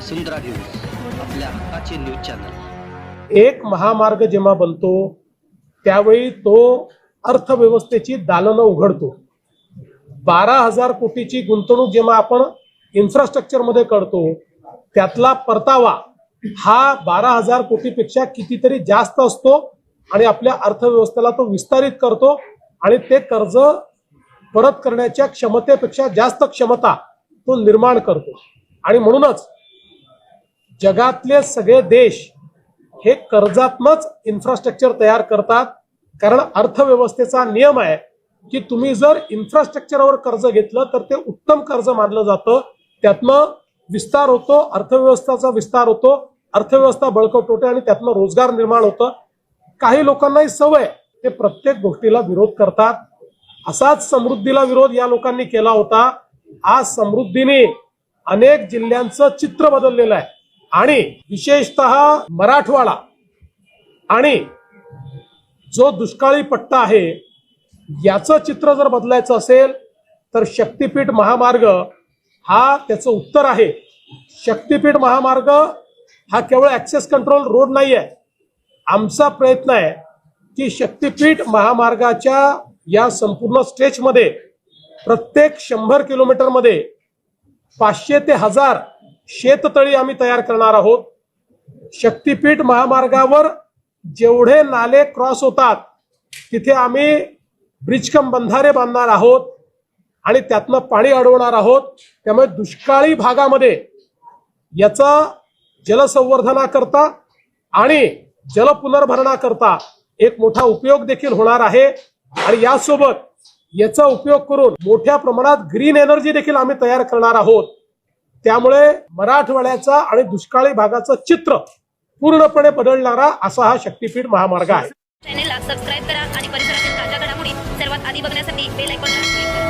वसुंधरा news आपल्या हक्काचे news channel. एक महामार्ग जेव्हा बनतो त्यावेळी तो अर्थव्यवस्थेची दालनं उघडतो. बारा हजार कोटीची गुंतवणूक जेव्हा आपण इन्फ्रास्ट्रक्चरमध्ये करतो त्यातला परतावा हा बारा हजार कोटीपेक्षा कितीतरी जास्त असतो आणि आपल्या अर्थव्यवस्थेला तो विस्तारित करतो आणि ते कर्ज परत करण्याच्या क्षमतेपेक्षा जास्त क्षमता तो निर्माण करतो. आणि म्हणूनच जगातले सगळे देश हे कर्जातनच इन्फ्रास्ट्रक्चर तयार करतात. कारण अर्थव्यवस्थेचा नियम आहे की तुम्ही जर इन्फ्रास्ट्रक्चरवर कर्ज घेतलं तर ते उत्तम कर्ज मानलं जातं. त्यातनं विस्तार होतो अर्थव्यवस्थेचा विस्तार होतो अर्थव्यवस्था बळकट होते आणि त्यातनं रोजगार निर्माण होतं. काही लोकांनाही सवय ते प्रत्येक गोष्टीला विरोध करतात. असाच समृद्धीला विरोध या लोकांनी केला होता. आज समृद्धीने अनेक जिल्ह्यांचं चित्र बदललेलं आहे. आणि विशेषतः मराठवाडा. आणि जो दुष्काळी पट्टा आहे याचं चित्र जर बदलायचं असेल तर शक्तीपीठ महामार्ग हा त्याचं उत्तर आहे. शक्तीपीठ महामार्ग हा केवळ ऍक्सेस कंट्रोल रोड नाही आहे. आमचा प्रयत्न आहे की शक्तीपीठ महामार्गाच्या या संपूर्ण स्ट्रेचमध्ये प्रत्येक शंभर किलोमीटरमध्ये पाचशे ते हजार शेततळी आम्ही तयार करणार आहोत. शक्तीपीठ महामार्गावर जेवढे नाले क्रॉस होतात तिथे आम्ही ब्रिजकम बंधारे बांधणार आहोत आणि त्यातनं पाणी अडवणार आहोत. त्यामुळे दुष्काळी भागामध्ये याचा जलसंवर्धनाकरता आणि जलपुनर्भरणाकरता एक मोठा उपयोग देखील होणार आहे. आणि यासोबत याचा उपयोग करून मोठ्या प्रमाणात ग्रीन एनर्जी देखील आम्ही तयार करणार आहोत. त्यामुळे मराठवाड्याचा आणि दुष्काळी भागाचं चित्र पूर्णपणे बदलणारा असा हा शक्तीपीठ महामार्ग आहे. चॅनेलला सबस्क्राईब करा आणि परिसरातील ताज्या घडामोडी सर्वात आधी बघण्यासाठी बेल आयकॉनला